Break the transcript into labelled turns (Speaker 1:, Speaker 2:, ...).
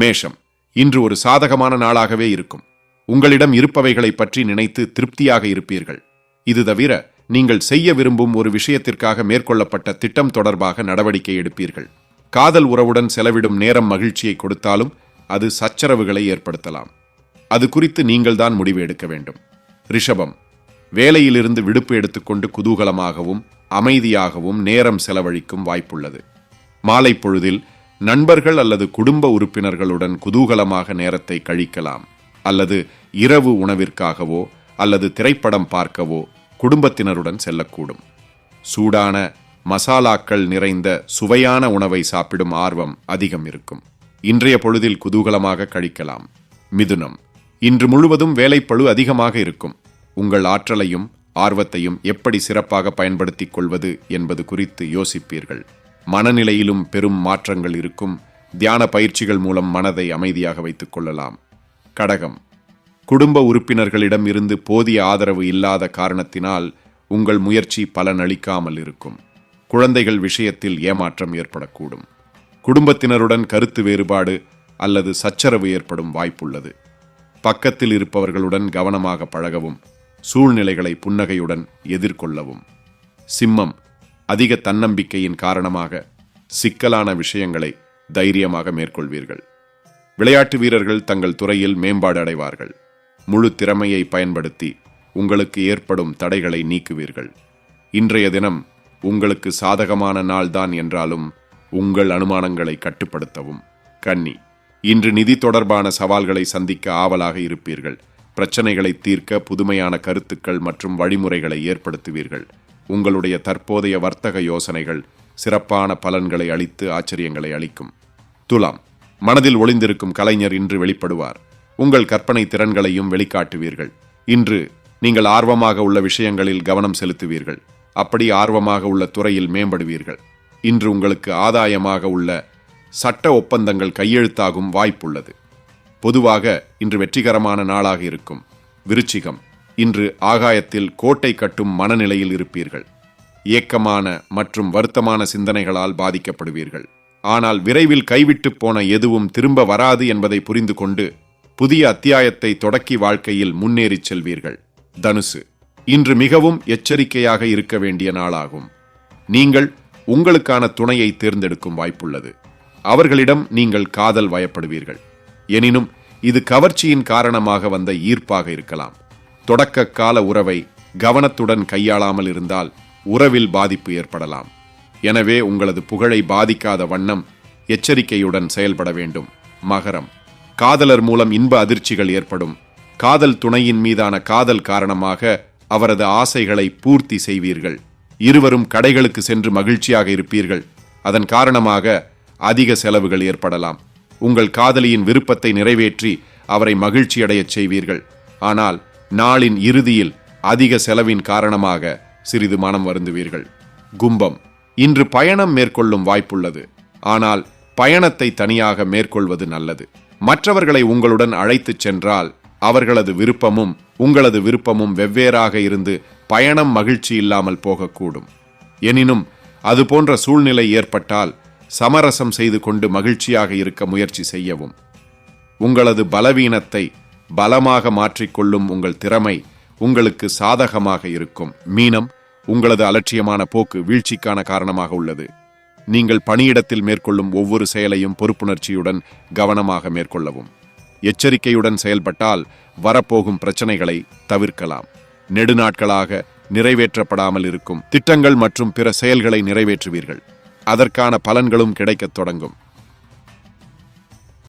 Speaker 1: மேஷம் இன்று ஒரு சாதகமான நாளாகவே இருக்கும். உங்களிடம் இருப்பவைகளை பற்றி நினைத்து திருப்தியாக இருப்பீர்கள். இது தவிர நீங்கள் செய்ய விரும்பும் ஒரு விஷயத்திற்காக மேற்கொள்ளப்பட்ட திட்டம் தொடர்பாக நடவடிக்கை எடுப்பீர்கள். காதல் உறவுடன் செலவிடும் நேரம் மகிழ்ச்சியை கொடுத்தாலும் அது சச்சரவுகளை ஏற்படுத்தலாம். அது குறித்து நீங்கள்தான் முடிவு எடுக்க வேண்டும். ரிஷபம் வேலையிலிருந்து விடுப்பு எடுத்துக்கொண்டு குதூகலமாகவும் அமைதியாகவும் நேரம் செலவழிக்கும் வாய்ப்புள்ளது. மாலை பொழுதில் நண்பர்கள் அல்லது குடும்ப உறுப்பினர்களுடன் குதூகலமாக நேரத்தை கழிக்கலாம். அல்லது இரவு உணவிற்காகவோ அல்லது திரைப்படம் பார்க்கவோ குடும்பத்தினருடன் செல்லக்கூடும். சூடான மசாலாக்கள் நிறைந்த சுவையான உணவை சாப்பிடும் ஆர்வம் அதிகம் இருக்கும். இன்றைய பொழுதில் குதூகலமாக கழிக்கலாம். மிதுனம். இன்று முழுவதும் வேலைப்பளு அதிகமாக இருக்கும். உங்கள் ஆற்றலையும் ஆர்வத்தையும் எப்படி சிறப்பாக பயன்படுத்திக் கொள்வது என்பது குறித்து யோசிப்பீர்கள். மனநிலையிலும் பெரும் மாற்றங்கள் இருக்கும். தியான பயிற்சிகள் மூலம் மனதை அமைதியாக வைத்துக் கொள்ளலாம். கடகம். குடும்ப உறுப்பினர்களிடம் இருந்து போதிய ஆதரவு இல்லாத காரணத்தினால் உங்கள் முயற்சி பலனளிக்காமல் இருக்கும். குழந்தைகள் விஷயத்தில் ஏமாற்றம் ஏற்படக்கூடும். குடும்பத்தினருடன் கருத்து வேறுபாடு அல்லது சச்சரவு ஏற்படும் வாய்ப்புள்ளது. பக்கத்தில் இருப்பவர்களுடன் கவனமாக பழகவும் சூழ்நிலைகளை புன்னகையுடன் எதிர்கொள்ளவும். சிம்மம். அதிக தன்னம்பிக்கையின் காரணமாக சிக்கலான விஷயங்களை தைரியமாக மேற்கொள்வீர்கள். விளையாட்டு வீரர்கள் தங்கள் துறையில் மேம்பாடு அடைவார்கள். முழு திறமையை பயன்படுத்தி உங்களுக்கு ஏற்படும் தடைகளை நீக்குவீர்கள். இன்றைய தினம் உங்களுக்கு சாதகமான நாள்தான் என்றாலும் உங்கள் அனுமானங்களை கட்டுப்படுத்தவும். கன்னி இன்று நிதி தொடர்பான சவால்களை சந்திக்க ஆவலாக இருப்பீர்கள். பிரச்சனைகளை தீர்க்க புதுமையான கருத்துக்கள் மற்றும் வழிமுறைகளை ஏற்படுத்துவீர்கள். உங்களுடைய தற்போதைய வர்த்தக யோசனைகள் சிறப்பான பலன்களை அளித்து ஆச்சரியங்களை அளிக்கும். துலாம் மனதில் ஒளிந்திருக்கும் கலைஞர் இன்று வெளிப்படுவார். உங்கள் கற்பனை திறன்களையும் வெளிக்காட்டுவீர்கள். இன்று நீங்கள் ஆர்வமாக உள்ள விஷயங்களில் கவனம் செலுத்துவீர்கள். அப்படி ஆர்வமாக உள்ள துறையில் மேம்படுவீர்கள். இன்று உங்களுக்கு ஆதாயமாக உள்ள சட்ட ஒப்பந்தங்கள் கையெழுத்தாகும் வாய்ப்புள்ளது. பொதுவாக இன்று வெற்றிகரமான நாளாக இருக்கும். விருச்சிகம் இன்று ஆகாயத்தில் கோட்டை கட்டும் மனநிலையில் இருப்பீர்கள். ஏக்கமான மற்றும் வருத்தமான சிந்தனைகளால் பாதிக்கப்படுவீர்கள். ஆனால் விரைவில் கைவிட்டு போன எதுவும் திரும்ப வராது என்பதை புரிந்து கொண்டு புதிய அத்தியாயத்தை தொடக்கி வாழ்க்கையில் முன்னேறிச் செல்வீர்கள். தனுசு இன்று மிகவும் எச்சரிக்கையாக இருக்க வேண்டிய நாளாகும். நீங்கள் உங்களுக்கான துணையை தேர்ந்தெடுக்கும் வாய்ப்புள்ளது. அவர்களிடம் நீங்கள் காதல் வயப்படுவீர்கள். எனினும் இது கவர்ச்சியின் காரணமாக வந்த ஈர்ப்பாக இருக்கலாம். தொடக்க கால உறவை கவனத்துடன் கையாளாமல் இருந்தால் உறவில் பாதிப்பு ஏற்படலாம். எனவே உங்களது புகழை பாதிக்காத வண்ணம் எச்சரிக்கையுடன் செயல்பட வேண்டும். மகரம். காதலர் மூலம் இன்ப அதிர்ச்சிகள் ஏற்படும். காதல் துணையின் மீதான காதல் காரணமாக அவரது ஆசைகளை பூர்த்தி செய்வீர்கள். இருவரும் கடைகளுக்கு சென்று மகிழ்ச்சியாக இருப்பீர்கள். அதன் காரணமாக அதிக செலவுகள் ஏற்படலாம். உங்கள் காதலியின் விருப்பத்தை நிறைவேற்றி அவரை மகிழ்ச்சியடையச் செய்வீர்கள். ஆனால் நாளின் இறுதியில் அதிக செலவின் காரணமாக சிறிது மனம் வருந்துவீர்கள். கும்பம். இன்று பயணம் மேற்கொள்ளும் வாய்ப்புள்ளது. ஆனால் பயணத்தை தனியாக மேற்கொள்வது நல்லது. மற்றவர்களை உங்களுடன் அழைத்துச் சென்றால் அவர்களது விருப்பமும் உங்களது விருப்பமும் வெவ்வேறாக இருந்து பயணம் மகிழ்ச்சி இல்லாமல் போகக்கூடும். எனினும் அது போன்ற சூழ்நிலை ஏற்பட்டால் சமரசம் செய்து கொண்டு மகிழ்ச்சியாக இருக்க முயற்சி செய்யவும். உங்களது பலவீனத்தை பலமாக மாற்றிக்கொள்ளும் உங்கள் திறமை உங்களுக்கு சாதகமாக இருக்கும். மீனம் உங்களது அலட்சியமான போக்கு வீழ்ச்சிக்கான காரணமாக உள்ளது. நீங்கள் பணியிடத்தில் மேற்கொள்ளும் ஒவ்வொரு செயலையும் பொறுப்புணர்ச்சியுடன் கவனமாக மேற்கொள்ளவும். எச்சரிக்கையுடன் செயல்பட்டால் வரப்போகும் பிரச்சனைகளை தவிர்க்கலாம். நெடுநாட்களாக நிறைவேற்றப்படாமல் இருக்கும். திட்டங்கள் மற்றும் பிற செயல்களை நிறைவேற்றுவீர்கள். அதற்கான பலன்களும் கிடைக்கத் தொடங்கும்.